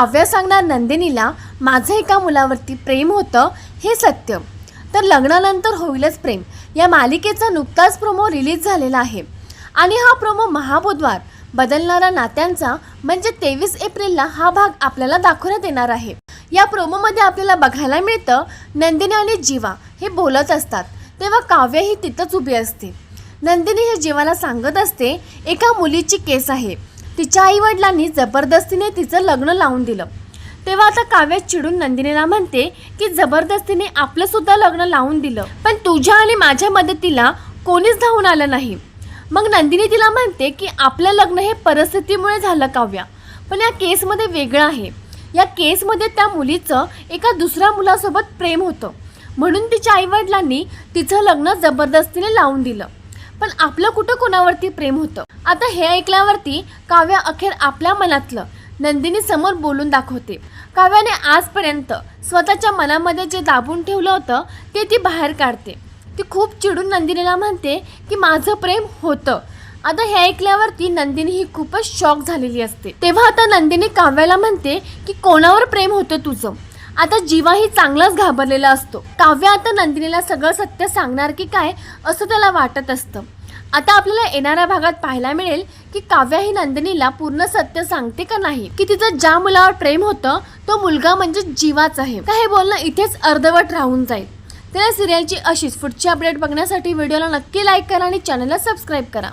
काव्य सांगणार नंदिनीला माझं एका मुलावरती प्रेम होतं हे सत्य. तर लग्नानंतर होईलच प्रेम. या मालिकेचा नुकताच प्रोमो रिलीज झालेला आहे. आणि हा प्रोमो महाबुधवार. बदलणाऱ्या नात्यांचा म्हणजे तेवीस एप्रिलला हा भाग आपल्याला दाखवण्यात येणार आहे. या प्रोमोमध्ये आपल्याला बघायला मिळतं नंदिनी आणि जीवा हे बोलत असतात. तेव्हा काव्य ही तिथंच उभी असते. नंदिनी हे जीवाला सांगत असते एका मुलीची केस आहे. तिच्या आईवडिलांनी जबरदस्तीने तिचं लग्न लावून दिलं. तेव्हा आता काव्य चिडून नंदिनीला म्हणते की जबरदस्तीने आपलं सुद्धा लग्न लावून दिलं. पण तुझ्या आणि माझ्या मदतीला कोणीच धावून आलं नाही. मग नंदिनी तिला म्हणते की आपलं लग्न हे परिस्थितीमुळे झालं काव्या. पण या केसमध्ये वेगळं आहे. या केसमध्ये त्या मुलीचं एका दुसऱ्या मुलासोबत प्रेम होतं. म्हणून तिच्या आईवडिलांनी तिचं लग्न जबरदस्तीने लावून दिलं. पण आपलं कुठं कोणावरती प्रेम होतं? आता हे ऐकल्यावरती काव्या अखेर आपल्या मनातलं नंदिनी समोर बोलून दाखवते. काव्याने आजपर्यंत स्वतःच्या मनामध्ये जे दाबून ठेवलं होतं ते ती बाहेर काढते. ती खूप चिडून नंदिनीला म्हणते की माझं प्रेम होतं. आता हे ऐकल्यावरती नंदिनी ही खूपच शॉक झालेली असते. तेव्हा आता नंदिनी काव्याला म्हणते की कोणावर प्रेम होतं तुझं? आता जीवाही चांगलाच घाबरलेला असतो. काव्य आता नंदिनीला सगळं सत्य सांगणार की काय असं त्याला वाटत असतं. आता आपल्याला येणाऱ्या भागात पाहायला मिळेल की काव्या ही नंदिनीला पूर्ण सत्य सांगते का नाही? की तिचं ज्या मुलावर प्रेम होतं तो मुलगा म्हणजे जीवाच आहे. का हे बोलणं इथेच अर्धवट राहून जाईल. तर या सिरियलची अशीच पुढची अपडेट बघण्यासाठी व्हिडिओला नक्की लाईक करा आणि चॅनलला सबस्क्राईब करा.